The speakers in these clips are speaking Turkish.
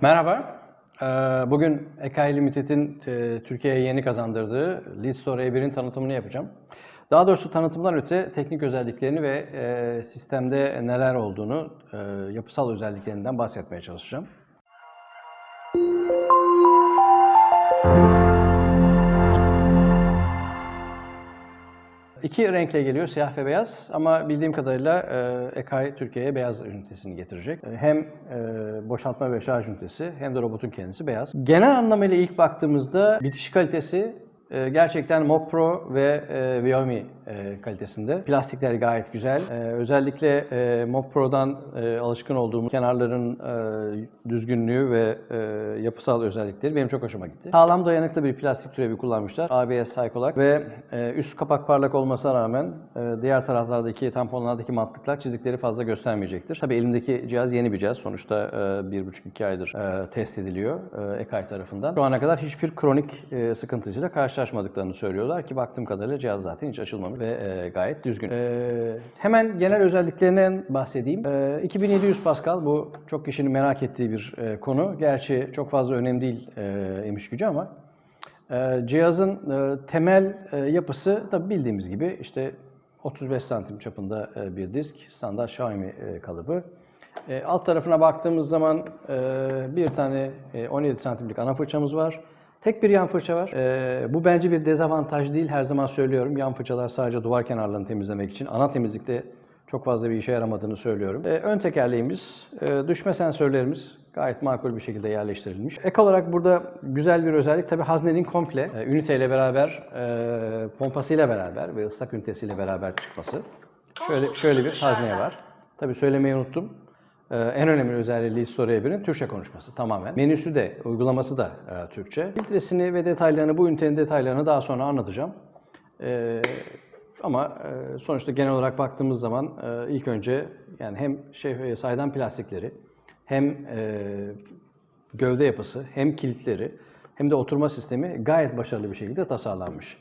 Merhaba. Ee, Bugün Ekai Limited'in e, Türkiye'ye yeni kazandırdığı Lead Store E1'in tanıtımını yapacağım. Daha doğrusu tanıtımdan öte teknik özelliklerini ve e, sistemde neler olduğunu, e, yapısal özelliklerinden bahsetmeye çalışacağım. İki renkle geliyor, siyah ve beyaz. Ama bildiğim kadarıyla e, Ekai Türkiye'ye beyaz ünitesini getirecek. E, Hem e, boşaltma ve şarj ünitesi hem de robotun kendisi beyaz. Genel anlamıyla ilk baktığımızda bitiş kalitesi gerçekten Moog Pro ve e, Viomi e, kalitesinde. Plastikler gayet güzel. E, özellikle e, Moog Pro'dan e, alışkın olduğumuz kenarların e, düzgünlüğü ve yapısal özellikleri benim çok hoşuma gitti. Sağlam dayanıklı bir plastik türevi kullanmışlar. ABS Cycolac ve üst kapak parlak olmasına rağmen diğer taraflardaki tamponlardaki matlıklar çizikleri fazla göstermeyecektir. Tabii elimdeki cihaz yeni bir cihaz. Sonuçta e, bir buçuk iki aydır test ediliyor e, Ekai tarafından. Şu ana kadar hiçbir kronik e, sıkıntıyla karşılaşmadıklarını söylüyorlar ki baktığım kadarıyla cihaz zaten hiç açılmamış ve e, gayet düzgün. E, hemen genel özelliklerinden bahsedeyim. E, 2700 Pascal bu çok kişinin merak ettiği bir e, konu. Gerçi çok fazla önemli değil e, emiş gücü ama e, cihazın e, temel e, yapısı da bildiğimiz gibi işte 35 santim çapında e, bir disk, standart Xiaomi e, kalıbı. E, alt tarafına baktığımız zaman e, bir tane e, 17 santimlik ana fırçamız var. Tek bir yan fırça var. E, bu bence bir dezavantaj değil. Her zaman söylüyorum. Yan fırçalar sadece duvar kenarlarını temizlemek için. Ana temizlikte çok fazla bir işe yaramadığını söylüyorum. E, ön tekerleğimiz, e, düşme sensörlerimiz gayet makul bir şekilde yerleştirilmiş. Ek olarak burada güzel bir özellik tabii haznenin komple e, üniteyle beraber, e, pompasıyla beraber ve ıslak ünitesiyle beraber çıkması. Şöyle şöyle bir hazneye var. Tabii söylemeyi unuttum. Ee, en önemli özelliği Store E1'in Türkçe konuşması tamamen. Menüsü de, uygulaması da e, Türkçe. Filtresini ve detaylarını, bu ünitenin detaylarını daha sonra anlatacağım. Ee, ama e, sonuçta genel olarak baktığımız zaman e, ilk önce yani hem şey, saydam plastikleri, hem gövde yapısı, hem kilitleri, hem de oturma sistemi gayet başarılı bir şekilde tasarlanmış.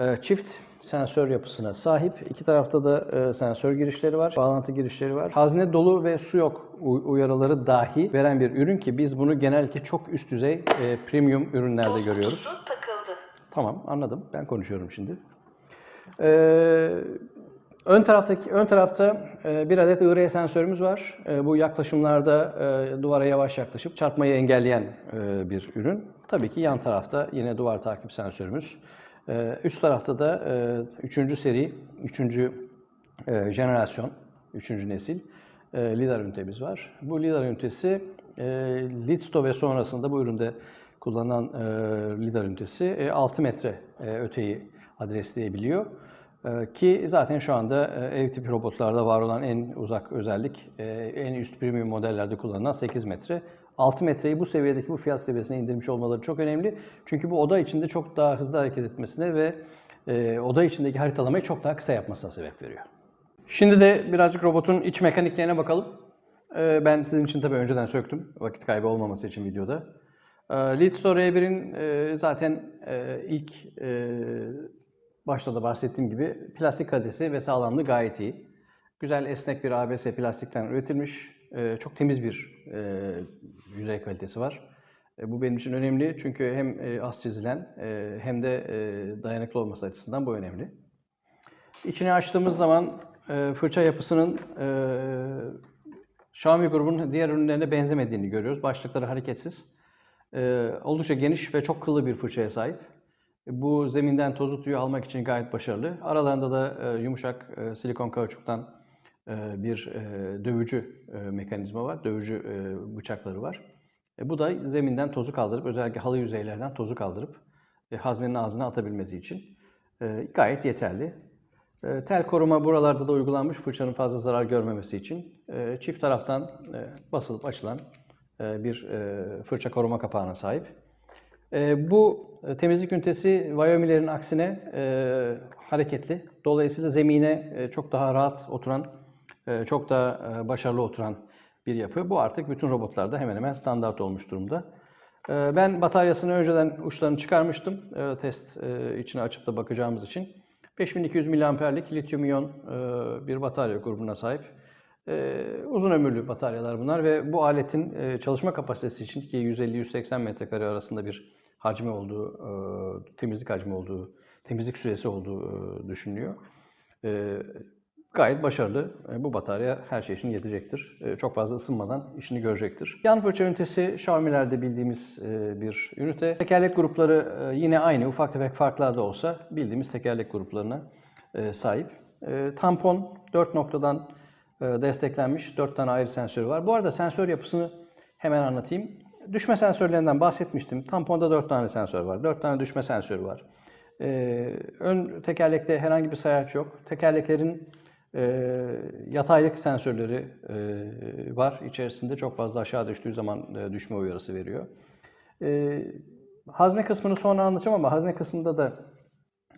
E, Çift sensör yapısına sahip. İki tarafta da e, sensör girişleri var, bağlantı girişleri var. Hazne dolu ve su yok uyarıları dahi veren bir ürün ki biz bunu genellikle çok üst düzey e, premium ürünlerde görüyoruz. Tamam anladım. Ben konuşuyorum şimdi. Ee, ön taraftaki ön tarafta e, bir adet IR sensörümüz var. Bu yaklaşımlarda duvara yavaş yaklaşıp çarpmayı engelleyen bir ürün. Tabii ki yan tarafta yine duvar takip sensörümüz. E, üst tarafta da e, 3. seri, 3. E, jenerasyon, 3. nesil e, lidar ünitemiz var. Bu lidar ünitesi e, Lidsto ve sonrasında bu üründe kullanılan e, lidar ünitesi e, 6 metre e, öteyi adresleyebiliyor. E, ki zaten şu anda ev tipi robotlarda var olan en uzak özellik, en üst premium modellerde kullanılan 8 metre. 6 metreyi bu seviyedeki bu fiyat seviyesine indirmiş olmaları çok önemli. Çünkü bu oda içinde çok daha hızlı hareket etmesine ve e, oda içindeki haritalamayı çok daha kısa yapmasına sebep veriyor. Şimdi de birazcık robotun iç mekaniklerine bakalım. Ee, Ben sizin için tabii önceden söktüm. Vakit kaybı olmaması için videoda. Ee, Lead Store E1'in e, zaten e, ilk e, başta da bahsettiğim gibi plastik kalitesi ve sağlamlığı gayet iyi. Güzel esnek bir ABS plastikten üretilmiş. E, Çok temiz bir e, yüzey kalitesi var. E, Bu benim için önemli çünkü hem e, az çizilen hem de dayanıklı olması açısından bu önemli. İçini açtığımız zaman fırça yapısının Xiaomi grubunun diğer ürünlerine benzemediğini görüyoruz. Başlıkları hareketsiz. Oldukça geniş ve çok kıllı bir fırçaya sahip. Bu zeminden tozu tüyü almak için gayet başarılı. Aralarında da yumuşak silikon kauçuktan bir e, dövücü e, mekanizma var. Dövücü e, bıçakları var. E, bu da zeminden tozu kaldırıp, özellikle halı yüzeylerden tozu kaldırıp e, haznenin ağzına atabilmesi için e, gayet yeterli. E, Tel koruma buralarda da uygulanmış fırçanın fazla zarar görmemesi için. E, Çift taraftan e, basılıp açılan e, bir e, fırça koruma kapağına sahip. E, Bu e, temizlik ünitesi Viomi'lerin aksine e, hareketli. Dolayısıyla zemine e, çok daha rahat oturan, e, çok daha e, başarılı oturan bir yapı. Bu artık bütün robotlarda hemen hemen standart olmuş durumda. E, Ben bataryasını önceden uçlarını çıkarmıştım. e, Test e, içine açıp da bakacağımız için. 5200 miliamperlik lityum iyon bir batarya grubuna sahip. Ee, uzun ömürlü bataryalar bunlar ve bu aletin çalışma kapasitesi için ki 150-180 metrekare arasında bir hacmi olduğu, temizlik hacmi olduğu, temizlik süresi olduğu düşünülüyor. Gayet başarılı. E, bu batarya her şey için yetecektir. E, çok fazla ısınmadan işini görecektir. Yan fırça ünitesi Xiaomi'lerde bildiğimiz e, bir ünite. Tekerlek grupları yine aynı, ufak tefek farklar da olsa bildiğimiz tekerlek gruplarına sahip. Tampon 4 noktadan desteklenmiş 4 tane ayrı sensörü var. Bu arada sensör yapısını hemen anlatayım. Düşme sensörlerinden bahsetmiştim. Tamponda 4 tane sensör var. 4 tane düşme sensörü var. Ön tekerlekte herhangi bir sayaç yok. Tekerleklerin e, yataylık sensörleri e, var. İçerisinde çok fazla aşağı düştüğü zaman e, düşme uyarısı veriyor. E, hazne kısmını sonra anlatacağım ama hazne kısmında da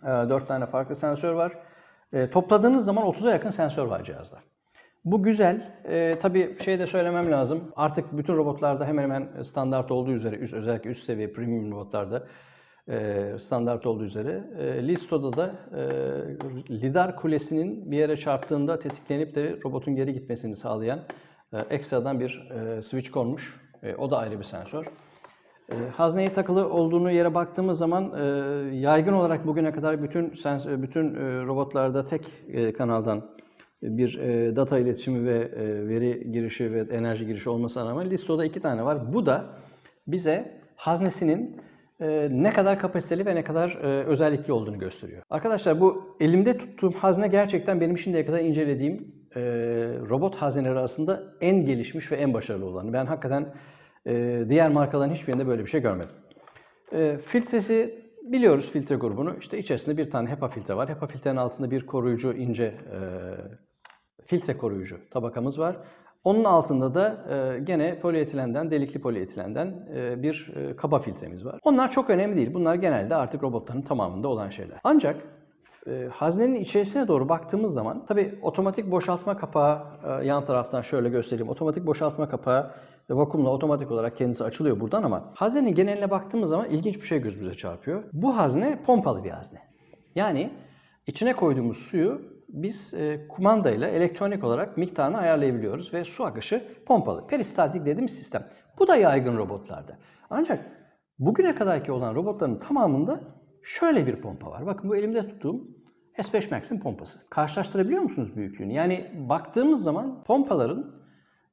e, 4 tane farklı sensör var. E, topladığınız zaman 30'a yakın sensör var cihazda. Bu güzel. E, tabii şey de söylemem lazım. Artık bütün robotlarda hemen hemen standart olduğu üzere, üst, özellikle üst seviye premium robotlarda standart olduğu üzere e, Listo'da da e, lidar kulesinin bir yere çarptığında tetiklenip de robotun geri gitmesini sağlayan e, ekstradan bir e, switch konmuş. E, o da ayrı bir sensör. E, hazneye takılı olduğunu yere baktığımız zaman e, yaygın olarak bugüne kadar bütün sens bütün e, robotlarda tek e, kanaldan bir e, data iletişimi ve e, veri girişi ve enerji girişi olmasına rağmen Listo'da iki tane var. Bu da bize haznesinin e, ne kadar kapasiteli ve ne kadar e, özellikli olduğunu gösteriyor. Arkadaşlar bu elimde tuttuğum hazne gerçekten benim şimdiye kadar incelediğim e, robot hazneleri arasında en gelişmiş ve en başarılı olanı. Ben hakikaten diğer markaların hiçbirinde böyle bir şey görmedim. Filtresi biliyoruz filtre grubunu. İşte içerisinde bir tane HEPA filtre var. HEPA filtrenin altında bir koruyucu ince filtre koruyucu tabakamız var. Onun altında da e, gene polietilenden, delikli polietilenden e, bir e, kaba filtremiz var. Onlar çok önemli değil. Bunlar genelde artık robotların tamamında olan şeyler. Ancak haznenin içerisine doğru baktığımız zaman tabi otomatik boşaltma kapağı yan taraftan şöyle göstereyim. Otomatik boşaltma kapağı vakumla otomatik olarak kendisi açılıyor buradan ama haznenin geneline baktığımız zaman ilginç bir şey gözümüze çarpıyor. Bu hazne pompalı bir hazne. Yani içine koyduğumuz suyu biz e, kumandayla elektronik olarak miktarını ayarlayabiliyoruz ve su akışı pompalı. Peristaltik dediğimiz sistem. Bu da yaygın robotlarda. Ancak bugüne kadarki olan robotların tamamında şöyle bir pompa var. Bakın bu elimde tuttuğum S5 Max'in pompası. Karşılaştırabiliyor musunuz büyüklüğünü? Yani baktığımız zaman pompaların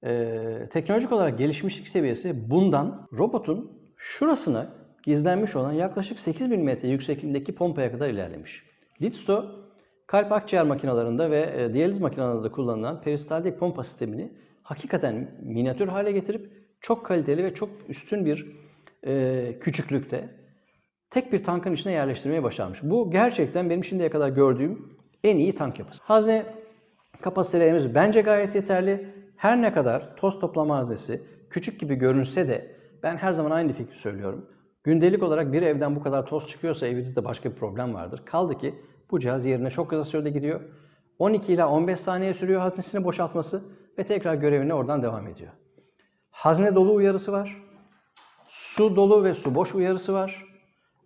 e, teknolojik olarak gelişmişlik seviyesi bundan robotun şurasına gizlenmiş olan yaklaşık 8 mm yüksekliğindeki pompaya kadar ilerlemiş. Litsto kalp akciğer makinalarında ve e, diyaliz makinalarında kullanılan peristaltik pompa sistemini hakikaten minyatür hale getirip çok kaliteli ve çok üstün bir e, küçüklükte tek bir tankın içine yerleştirmeyi başarmış. Bu gerçekten benim şimdiye kadar gördüğüm en iyi tank yapısı. Hazne kapasitelerimiz bence gayet yeterli. Her ne kadar toz toplama haznesi küçük gibi görünse de ben her zaman aynı fikri söylüyorum. Gündelik olarak bir evden bu kadar toz çıkıyorsa evinizde başka bir problem vardır. Kaldı ki bu cihaz yerine çok kısa sürede gidiyor. 12 ila 15 saniye sürüyor haznesini boşaltması ve tekrar görevine oradan devam ediyor. Hazne dolu uyarısı var. Su dolu ve su boş uyarısı var.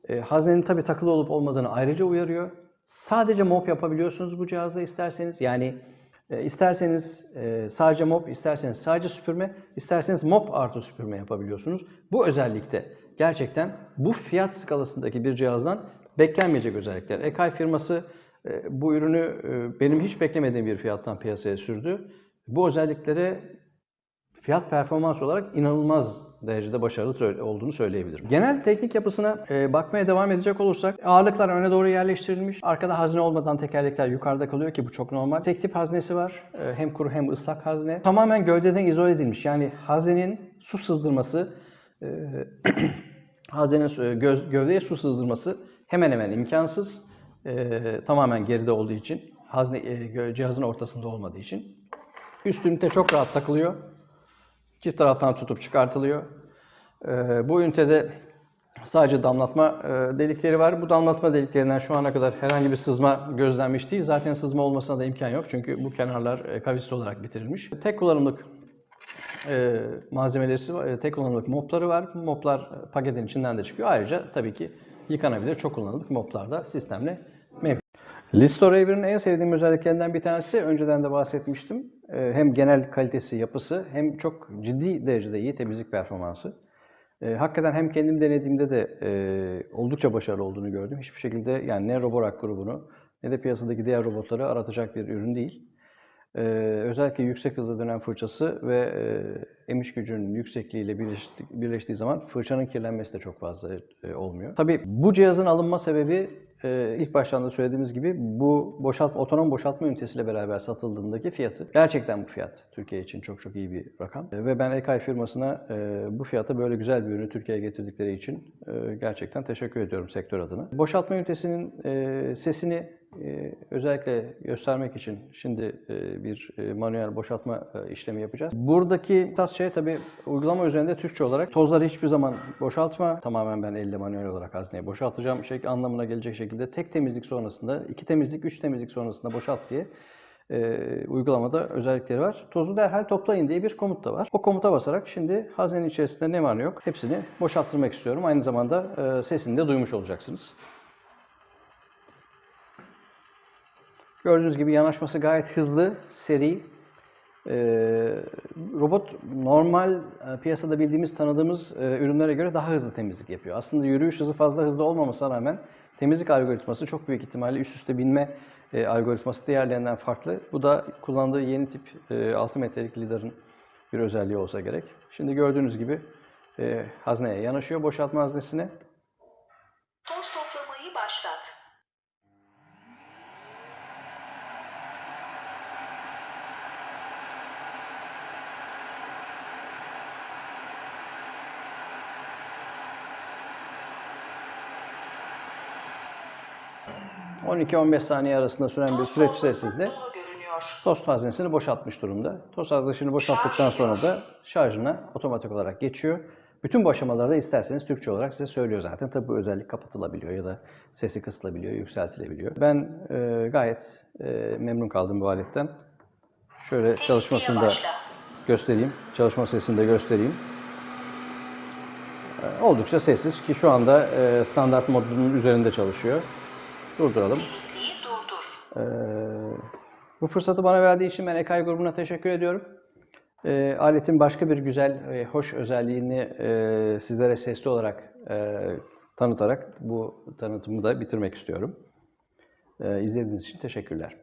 E, haznenin tabi takılı olup olmadığını ayrıca uyarıyor. Sadece mop yapabiliyorsunuz bu cihazda isterseniz. Yani e, isterseniz e, sadece mop, isterseniz sadece süpürme, isterseniz mop artı süpürme yapabiliyorsunuz. Bu özellikte gerçekten bu fiyat skalasındaki bir cihazdan beklenmeyecek özellikler. Ekay firması e, bu ürünü e, benim hiç beklemediğim bir fiyattan piyasaya sürdü. Bu özelliklere fiyat performans olarak inanılmaz derecede başarılı olduğunu söyleyebilirim. Genel teknik yapısına e, bakmaya devam edecek olursak ağırlıklar öne doğru yerleştirilmiş. Arkada hazne olmadan tekerlekler yukarıda kalıyor ki bu çok normal. Tek tip haznesi var. Hem kuru hem ıslak hazne. Tamamen gövdeden izole edilmiş. Yani haznenin su sızdırması haznenin gövdeye su sızdırması hemen hemen imkansız. E, tamamen geride olduğu için, hazne e, cihazın ortasında olmadığı için. Üst ünite çok rahat takılıyor. Çift taraftan tutup çıkartılıyor. Ee, bu ünitede sadece damlatma e, delikleri var. Bu damlatma deliklerinden şu ana kadar herhangi bir sızma gözlenmiş değil. Zaten sızma olmasına da imkan yok. Çünkü bu kenarlar e, kavisli olarak bitirilmiş. Tek kullanımlık e, malzemeleri e, Tek kullanımlık mopları var. Moplar e, paketin içinden de çıkıyor. Ayrıca tabii ki yıkanabilir çok kullanımlık moplar da sistemle mevcut. Listo Raver'ın en sevdiğim özelliklerinden bir tanesi, önceden de bahsetmiştim. e, hem genel kalitesi, yapısı hem çok ciddi derecede iyi temizlik performansı. E, hakikaten hem kendim denediğimde de e, oldukça başarılı olduğunu gördüm. Hiçbir şekilde yani ne Roborak grubunu ne de piyasadaki diğer robotları aratacak bir ürün değil. Ee, özellikle yüksek hızlı dönen fırçası ve e, emiş gücünün yüksekliğiyle birleşti- birleştiği zaman fırçanın kirlenmesi de çok fazla e, olmuyor. Tabii bu cihazın alınma sebebi e, ilk baştan söylediğimiz gibi bu boşaltma, otonom boşaltma ünitesiyle beraber satıldığındaki fiyatı. Gerçekten bu fiyat Türkiye için çok çok iyi bir rakam. E, ve ben Ekay firmasına e, bu fiyata böyle güzel bir ürünü Türkiye'ye getirdikleri için e, gerçekten teşekkür ediyorum sektör adına. Boşaltma ünitesinin e, sesini ee, özellikle göstermek için şimdi e, bir e, manuel boşaltma e, işlemi yapacağız. Buradaki esas şey tabii uygulama üzerinde Türkçe olarak tozları hiçbir zaman boşaltma. Tamamen ben elle manuel olarak hazneye boşaltacağım şey anlamına gelecek şekilde tek temizlik sonrasında, iki temizlik, üç temizlik sonrasında boşalt diye e, uygulamada özellikleri var. Tozu derhal toplayın diye bir komut da var. O komuta basarak şimdi haznenin içerisinde ne var ne yok hepsini boşalttırmak istiyorum. Aynı zamanda e, sesini de duymuş olacaksınız. Gördüğünüz gibi yanaşması gayet hızlı, seri. Ee, robot normal e, piyasada bildiğimiz, tanıdığımız e, ürünlere göre daha hızlı temizlik yapıyor. Aslında yürüyüş hızı fazla hızlı olmamasına rağmen temizlik algoritması çok büyük ihtimalle üst üste binme e, algoritması diğerlerinden farklı. Bu da kullandığı yeni tip e, 6 metrelik lidarın bir özelliği olsa gerek. Şimdi gördüğünüz gibi e, hazneye yanaşıyor, boşaltma haznesine. 12-15 saniye arasında süren bir süreç içerisinde tost haznesini boşaltmış durumda. Tost haznesini boşalttıktan sonra da şarjına otomatik olarak geçiyor. Bütün bu aşamalarda isterseniz Türkçe olarak size söylüyor zaten. Tabi bu özellik kapatılabiliyor ya da sesi kısılabiliyor, yükseltilebiliyor. Ben e, gayet e, memnun kaldım bu aletten. Şöyle çalışmasını da başla. göstereyim. Çalışma sesini de göstereyim. E, Oldukça sessiz ki şu anda e, standart modunun üzerinde çalışıyor. Durduralım. Ee, bu fırsatı bana verdiği için ben Ekay grubuna teşekkür ediyorum. Ee, aletin başka bir güzel, e, hoş özelliğini e, sizlere sesli olarak e, tanıtarak bu tanıtımı da bitirmek istiyorum. Ee, izlediğiniz için teşekkürler.